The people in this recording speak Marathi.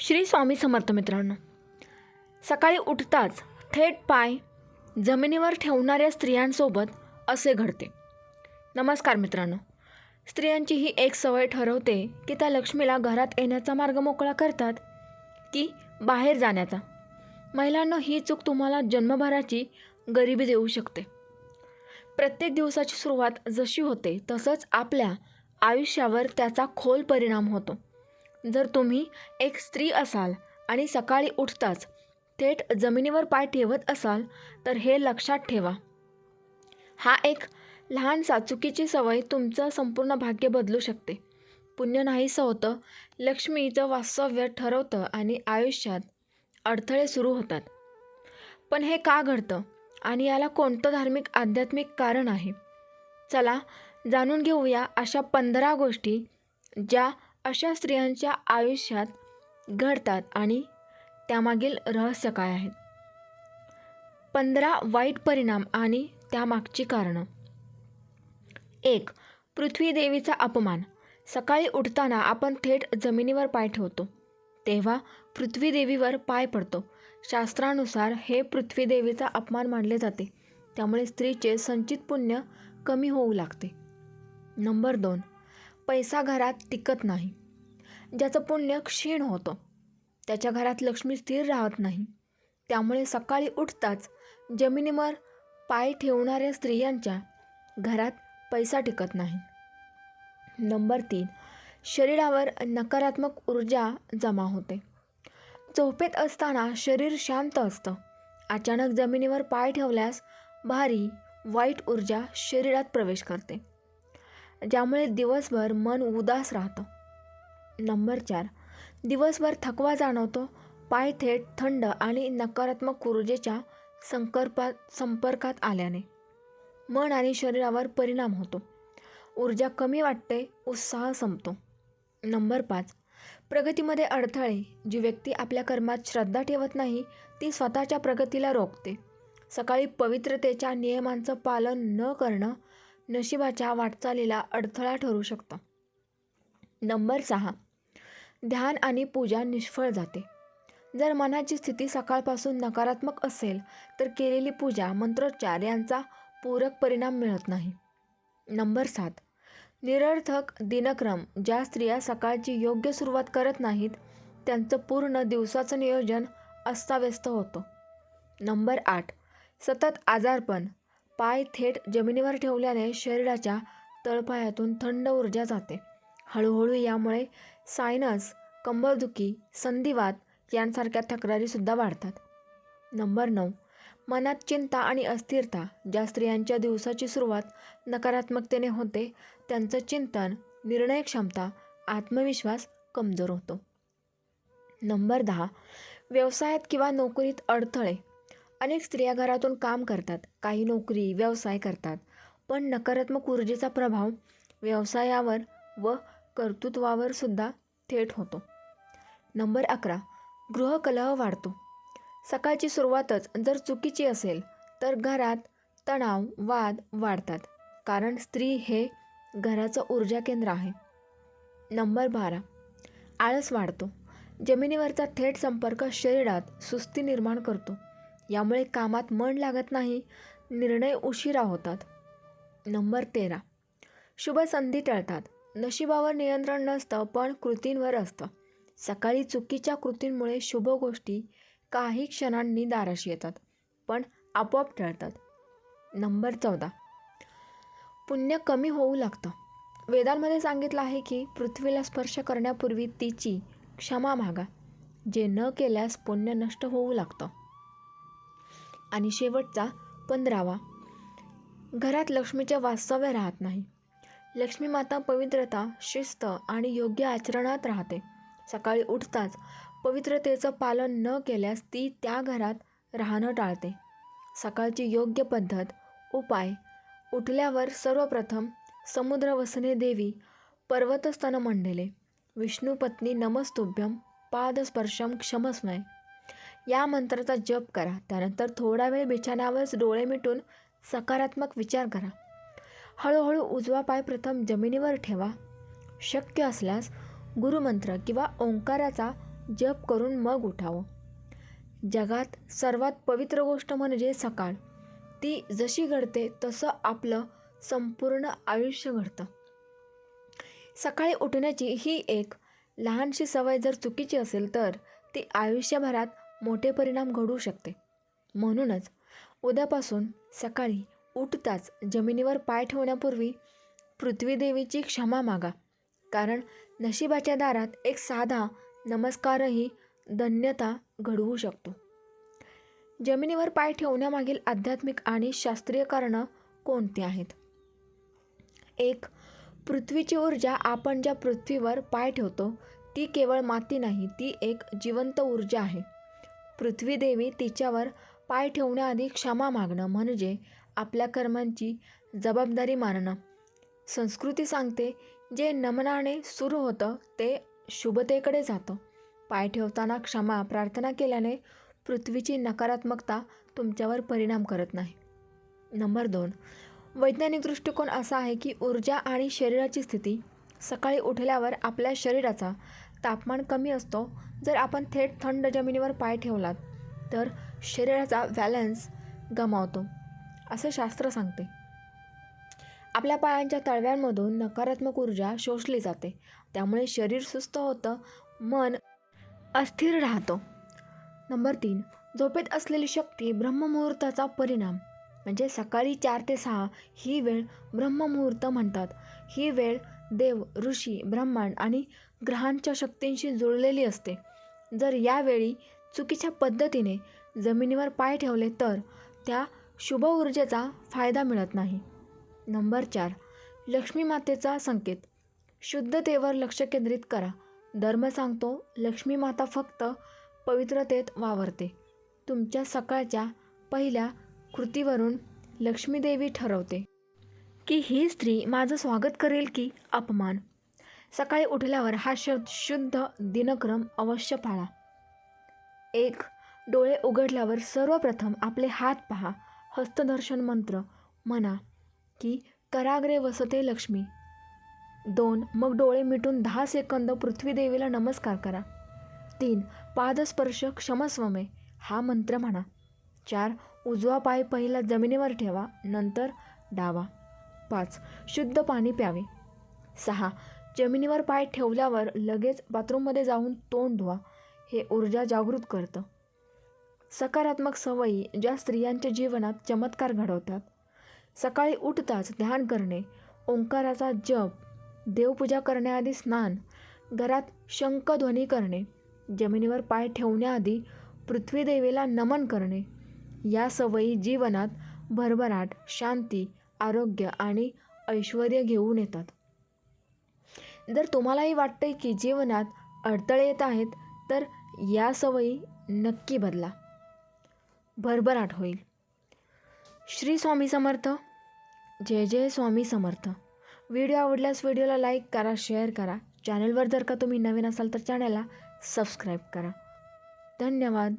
श्री स्वामी समर्थ मित्रांनो सकाळी उठताच थेट पाय जमिनीवर ठेवणाऱ्या स्त्रियांसोबत असे घडते. नमस्कार मित्रांनो स्त्रियांची ही एक सवय ठरवते की त्या लक्ष्मीला घरात येण्याचा मार्ग मोकळा करतात की बाहेर जाण्याचा. महिलांनो ही चूक तुम्हाला जन्मभराची गरिबी देऊ शकते. प्रत्येक दिवसाची सुरुवात जशी होते तसंच आपल्या आयुष्यावर त्याचा खोल परिणाम होतो. जर तुम्ही एक स्त्री असाल आणि सकाळी उठताच थेट जमिनीवर पाय ठेवत असाल तर हे लक्षात ठेवा. हा एक लहान चुकीची सवय तुमचं संपूर्ण भाग्य बदलू शकते. पुण्य नाहीसं होतं लक्ष्मीचं वास्तव्य ठरवतं आणि आयुष्यात अडथळे सुरू होतात. पण हे का घडतं? आणि याला कोणतं धार्मिक आध्यात्मिक कारण आहे? चला जाणून घेऊया अशा पंधरा गोष्टी ज्या अशा स्त्रियांच्या आयुष्यात घडतात आणि त्यामागील रहस्य काय आहेत? पंधरा वाईट परिणाम आणि त्यामागची कारणं. एक पृथ्वी देवीचा अपमान. सकाळी उठताना आपण थेट जमिनीवर पाय ठेवतो. तेव्हा पृथ्वी देवीवर पाय पडतो. शास्त्रानुसार हे पृथ्वीदेवीचा अपमान मानले जाते. त्यामुळे स्त्रीचे संचित पुण्य कमी होऊ लागते. नंबर दोन पैसा घरात टिकत नाही. ज्याचं पुण्य क्षीण होतं. त्याच्या घरात लक्ष्मी स्थिर राहत नाही. त्यामुळे सकाळी उठताच जमिनीवर पाय ठेवणाऱ्या स्त्रियांच्या घरात पैसा टिकत नाही. नंबर तीन शरीरावर नकारात्मक ऊर्जा जमा होते. झोपेत असताना शरीर शांत असतं. अचानक जमिनीवर पाय ठेवल्यास भारी वाईट ऊर्जा शरीरात प्रवेश करते. ज्यामुळे दिवसभर मन उदास राहतं. नंबर चार. दिवसभर थकवा जाणवतो. पाय थेट थंड आणि नकारात्मक ऊर्जेच्या संकर्पात संपर्कात आल्याने. मन आणि शरीरावर परिणाम होतो. ऊर्जा कमी वाटते उत्साह संपतो. नंबर पाच. प्रगतीमध्ये अडथळे. जी व्यक्ती आपल्या कर्मात श्रद्धा ठेवत नाही ती स्वतःच्या प्रगतीला रोखते. सकाळी पवित्रतेच्या नियमांचं पालन न करणं नशिबाच्या वाटचालीला अडथळा ठरू शकतं. नंबर सहा. ध्यान आणि पूजा निष्फळ जाते. जर मनाची स्थिती सकाळपासून नकारात्मक असेल तर केलेली पूजा मंत्रोच्चार यांचा पूरक परिणाम मिळत नाही. नंबर सात. निरर्थक दिनक्रम ज्या स्त्रिया सकाळची योग्य सुरुवात करत नाहीत त्यांचं पूर्ण दिवसाचं नियोजन अस्ताव्यस्त होतं. नंबर आठ. सतत आजारपण पाय थेट जमिनीवर ठेवल्याने शरीराच्या तळपायातून थंड ऊर्जा जाते. हळूहळू यामुळे सायनस कंबरदुखी संधिवात यांसारख्या तक्रारीसुद्धा वाढतात. नंबर नऊ. मनात चिंता आणि अस्थिरता ज्या स्त्रियांच्या दिवसाची सुरुवात नकारात्मकतेने होते त्यांचं चिंतन निर्णय क्षमता आत्मविश्वास कमजोर होतो. नंबर दहा. व्यवसायात किंवा नोकरीत अडथळे. अनेक स्त्रिया घरातून काम करतात काही नोकरी व्यवसाय करतात पण नकारात्मक ऊर्जेचा प्रभाव व्यवसायावर व कर्तृत्वावर सुद्धा थेट होतो. नंबर अकरा. गृहकलह वाढतो. सकाळची सुरुवातच जर चुकीची असेल तर घरात तणाव वाद वाढतात. कारण स्त्री हे घराचं ऊर्जा केंद्र आहे. नंबर बारा. आळस वाढतो. जमिनीवरचा थेट संपर्क शरीरात सुस्ती निर्माण करतो. यामुळे कामात मन लागत नाही निर्णय उशिरा होतात. नंबर तेरा. शुभ संधी टळतात. नशिबावर नियंत्रण नसतं पण कृतींवर असतं. सकाळी चुकीच्या कृतींमुळे शुभ गोष्टी काही क्षणांनी दाराशी येतात पण आपोआप टळतात. नंबर चौदा. पुण्य कमी होऊ लागतं. वेदांमध्ये सांगितलं आहे की पृथ्वीला स्पर्श करण्यापूर्वी तिची क्षमा मागा जे न केल्यास पुण्य नष्ट होऊ लागतं. आणि शेवटचा पंधरावा. घरात लक्ष्मीचे वास्तव्य राहत नाही. लक्ष्मी माता पवित्रता शिस्त आणि योग्य आचरणात राहते. सकाळी उठताच पवित्रतेचं पालन न केल्यास ती त्या घरात राहणं टाळते. सकाळची योग्य पद्धत उपाय उठल्यावर सर्वप्रथम समुद्र वसने देवी पर्वतस्तन मंडले विष्णुपत्नी नमस्तुभ्यम पादस्पर्शम क्षमस्मय. या मंत्राचा जप करा. त्यानंतर थोडा वेळ बिछाण्यावरच डोळे मिटून सकारात्मक विचार करा. हळूहळू उजवा पाय प्रथम जमिनीवर ठेवा. शक्य असल्यास गुरुमंत्र किंवा ओंकाराचा जप करून मग उठावं. जगात सर्वात पवित्र गोष्ट म्हणजे सकाळ. ती जशी घडते तसं आपलं संपूर्ण आयुष्य घडतं. सकाळी उठण्याची ही एक लहानशी सवय जर चुकीची असेल तर ती आयुष्यभरात मोठे परिणाम घडू शकते. म्हणूनच उद्यापासून सकाळी उठताच जमिनीवर पाय ठेवण्यापूर्वी पृथ्वीदेवीची क्षमा मागा. कारण नशिबाच्या दारात एक साधा नमस्कारही धन्यता घडवू शकतो. जमिनीवर पाय ठेवण्यामागील आध्यात्मिक आणि शास्त्रीय कारणं कोणती आहेत? एक पृथ्वीची ऊर्जा आपण ज्या पृथ्वीवर पाय ठेवतो ती केवळ माती नाही ती एक जिवंत ऊर्जा आहे. पृथ्वीदेवी तिच्यावर पाय ठेवण्याआधी क्षमा मागणं म्हणजे आपल्या कर्मांची जबाबदारी मानणं. संस्कृती सांगते जे नमनाने सुरू होतं ते शुभतेकडे जातं. पाय ठेवताना क्षमा प्रार्थना केल्याने पृथ्वीची नकारात्मकता तुमच्यावर परिणाम करत नाही. नंबर दोन. वैज्ञानिक दृष्टिकोन असा आहे की ऊर्जा आणि शरीराची स्थिती सकाळी उठल्यावर आपल्या शरीराचा तापमान कमी असतो. जर आपण थेट थंड जमिनीवर पाय ठेवलात तर शरीराचा बॅलन्स गमावतो. असं शास्त्र सांगते. आपल्या पायांच्या तळव्यांमधून नकारात्मक ऊर्जा शोषली जाते. त्यामुळे शरीर सुस्त होतं मन अस्थिर राहतो. नंबर तीन झोपेत असलेली शक्ती ब्रह्ममुहूर्ताचा परिणाम. म्हणजे सकाळी चार ते सहा ही वेळ ब्रह्ममुहूर्त म्हणतात. ही वेळ देव ऋषी ब्रह्मांड आणि ग्रहांच्या शक्तींशी जुळलेली असते. जर यावेळी चुकीच्या पद्धतीने जमिनीवर पाय ठेवले तर त्या शुभ ऊर्जेचा फायदा मिळत नाही. नंबर चार लक्ष्मी मातेचा संकेत. शुद्धतेवर लक्ष केंद्रित करा. धर्म सांगतो लक्ष्मी माता फक्त पवित्रतेत वावरते. तुमच्या सकाळच्या पहिल्या कृतीवरून लक्ष्मीदेवी ठरवते. की ही स्त्री माझं स्वागत करेल की अपमान? सकाळी उठल्यावर हा श शुद्ध दिनक्रम अवश्य पाळा. एक डोळे उघडल्यावर सर्वप्रथम आपले हात पहा. हस्तदर्शन मंत्र. म्हणा की कराग्रे वसते लक्ष्मी. दोन मग डोळे मिटून दहा सेकंद पृथ्वीदेवीला नमस्कार करा. तीन पादस्पर्श क्षमस्वमे हा मंत्र म्हणा. चार उजवा पाय पहिला जमिनीवर ठेवा नंतर डावा. पाच शुद्ध पाणी प्यावे. सहा जमिनीवर पाय ठेवल्यावर लगेच बाथरूममध्ये जाऊन तोंड धुवा. हे ऊर्जा जागृत करतं. सकारात्मक सवयी ज्या स्त्रियांच्या जीवनात चमत्कार घडवतात. सकाळी उठताच ध्यान करणे ओंकाराचा जप देवपूजा करण्याआधी स्नान घरात शंखध्वनी करणे जमिनीवर पाय ठेवण्याआधी पृथ्वीदेवीला नमन करणे या सवयी जीवनात भरभराट शांती आरोग्य आणि ऐश्वर घेऊन येतात. जर तुम्हालाही वाटते की जीवनात अडथळे येत आहेत तर या सवयी नक्की बदला. भरभराट होईल. श्री स्वामी समर्थ. जय जय स्वामी समर्थ. व्हिडिओ आवडल्यास व्हिडिओला लाईक करा शेअर करा. चॅनलवर जर का तुम्ही नवीन असाल तर चॅनलला सबस्क्राईब करा. धन्यवाद.